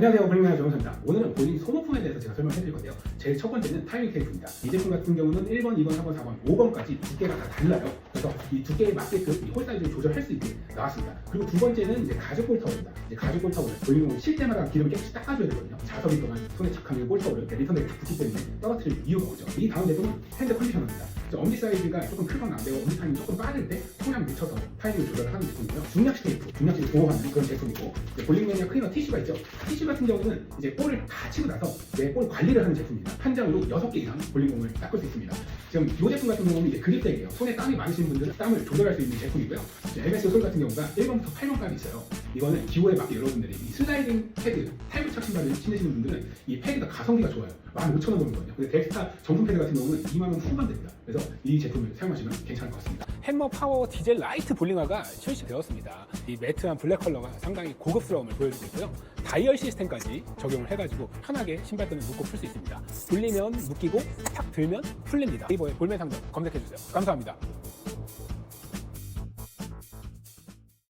안녕하세요 볼링맨 정선입니다. 오늘은 볼링 소모품에 대해서 제가 설명해 드릴 건데요. 제일 첫 번째는 타이밍 테이프입니다. 이 제품 같은 경우는 1번, 2번, 3번, 4번, 5번까지 두께가 다 달라요. 그래서 이 두께에 맞게끔 이홀 사이즈를 조절할 수 있게 나왔습니다. 그리고 두 번째는 이제 가죽 볼타올입니다. 이제 가죽 볼타올을 볼링을 실 때마다 기름을 깨끗이 닦아줘야 되거든요. 자석이 동안 손에 볼타올을 이렇게 리턴에 탁 붙기 때문에 떨어뜨릴 이유가 없죠. 이 다음 제품은 핸드 컨디셔너입니다. 이제 엄지 사이즈가 조금 크거나 안 되고 엄지 타임이 조금 빠를 때 통량 묻혀서 타이밍을 조절을 하는 제품이고요 중력식 테이프, 중력식을 보호하는 그런 제품이고 이제 볼링 매니아 클리너 티슈가 있죠 티슈 같은 경우는 이제 볼을 다 치고 나서 내 볼 관리를 하는 제품입니다. 한 장으로 6개 이상 볼링공을 닦을 수 있습니다. 지금 이 제품 같은 경우는 이제 그립백이에요. 손에 땀이 많으신 분들은 땀을 조절할 수 있는 제품이고요. MS 솔 같은 경우가 1번부터 8번까지 있어요. 이거는 기호에 맞게 여러분들이 이 슬라이딩 패드, 탈부착 신발을 신으시는 분들은 이 패드가 가성비가 좋아요. 15,000원 정도거든요. 근데 덱스타 정품 패드 같은 경우는 2만 원 후반 됩니다. 그래서 이 제품을 사용하시면 괜찮을 것 같습니다. 햄머 파워 디젤 라이트 볼링화가 출시되었습니다. 이 매트한 블랙 컬러가 상당히 고급스러움을 보여주고 있고요. 다이얼 시스템까지 적용을 해가지고 편하게 신발끈을 묶고 풀 수 있습니다. 돌리면 묶이고 탁 들면 풀립니다. 네이버에 볼매 상점 검색해주세요. 감사합니다.